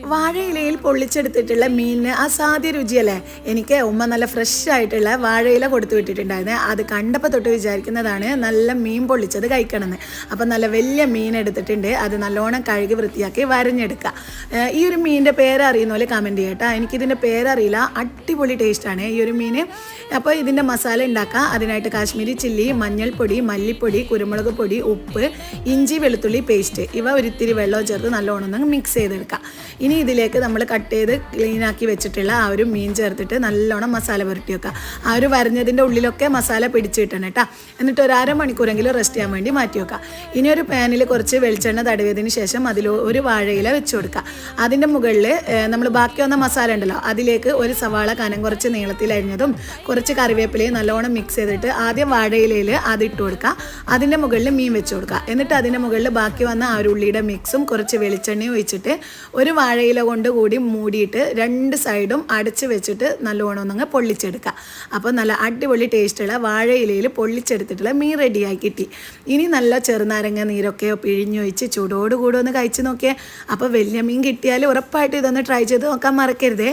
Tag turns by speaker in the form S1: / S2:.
S1: വാഴയിലയിൽ പൊള്ളിച്ചെടുത്തിട്ടുള്ള മീനിന് അസാധ്യ രുചിയല്ലേ? എനിക്ക് ഉമ്മ നല്ല ഫ്രഷ് ആയിട്ടുള്ള വാഴയില കൊടുത്തു വിട്ടിട്ടുണ്ടായിരുന്നേ. അത് കണ്ടപ്പോൾ തൊട്ട് വിചാരിക്കുന്നതാണ് നല്ല മീൻ പൊള്ളിച്ചത് കഴിക്കണമെന്ന്. അപ്പം നല്ല വലിയ മീൻ എടുത്തിട്ടുണ്ട്. അത് നല്ലോണം കഴുകി വൃത്തിയാക്കി വരഞ്ഞെടുക്കുക. ഈ ഒരു മീനിന്റെ പേര് അറിയുന്ന പോലെ കമന്റ് ചെയ്യട്ടോ. എനിക്കിതിന്റെ പേരറിയില്ല. അടിപൊളി ടേസ്റ്റാണ് ഈ ഒരു മീൻ അപ്പോൾ ഇതിന്റെ മസാല ഉണ്ടാക്കുക അതിനായിട്ട് കാശ്മീരി ചില്ലി മഞ്ഞൾപ്പൊടി മല്ലിപ്പൊടി കുരുമുളക് പൊടി ഉപ്പ് ഇഞ്ചി വെളുത്തുള്ളി പേസ്റ്റ്. ഇവ ഒരിത്തിരി വെള്ളം ചേർത്ത് നല്ലോണം മിക്സ് ചെയ്തെടുക്കുക ഇനി ഇതിലേക്ക് നമ്മൾ കട്ട് ചെയ്ത് ക്ലീൻ ആക്കി വെച്ചിട്ടുള്ള ആ ഒരു മീൻ ചേർത്തിട്ട് നല്ലോണം മസാല പുരട്ടി വെക്കുക. ആ ഒരു വരഞ്ഞതിന്റെ ഉള്ളിലൊക്കെ മസാല പിടിച്ച് കേട്ടോ. എന്നിട്ട് ഒരു അരമണിക്കൂറെങ്കിലും റെസ്റ്റ് ചെയ്യാൻ വേണ്ടി മാറ്റി വെക്കുക. ഇനി ഒരു പാനിൽ കുറച്ച് വെളിച്ചെണ്ണ തടവിയതിന് ശേഷം അതിൽ ഒരു വാഴയില വെച്ച് കൊടുക്കുക. അതിന്റെ മുകളിൽ നമ്മൾ ബാക്കി വന്ന മസാല ഉണ്ടല്ലോ അതിലേക്ക് ഒരു സവാള കനം കുറച്ച് നീളത്തിൽ അരിഞ്ഞതും കുറച്ച് കറിവേപ്പിലയും നല്ലോണം മിക്സ് ചെയ്തിട്ട് ആദ്യം വാഴയിലയിൽ അത് ഇട്ട് കൊടുക്കുക. അതിന്റെ മുകളിൽ മീൻ വെച്ച് കൊടുക്കുക. എന്നിട്ട് അതിന്റെ മുകളിൽ ബാക്കി വന്ന ആ ഒരു ഉള്ളിയുടെ മിക്സും കുറച്ച് വെളിച്ചെണ്ണയും ഒഴിച്ചിട്ട് ഒരു വാഴയില കൊണ്ട് കൂടി മൂടിയിട്ട് രണ്ട് സൈഡും അടച്ച് വെച്ചിട്ട് നല്ലോണം ഒന്നങ്ങ് പൊള്ളിച്ചെടുക്കുക അപ്പോൾ നല്ല അടിപൊളി ടേസ്റ്റുള്ള വാഴയിലയിൽ പൊള്ളിച്ചെടുത്തിട്ടുള്ള മീൻ റെഡിയായി കിട്ടി. ഇനി നല്ല ചെറുനാരങ്ങ നീരൊക്കെ പിഴിഞ്ഞൊഴിച്ച് ചൂടോടുകൂടെ ഒന്ന് കഴിച്ച് നോക്കിയേ. അപ്പോൾ വലിയ മീൻ കിട്ടിയാൽ ഉറപ്പായിട്ട് ഇതൊന്ന് ട്രൈ ചെയ്ത് നോക്കാൻ മറക്കരുതേ.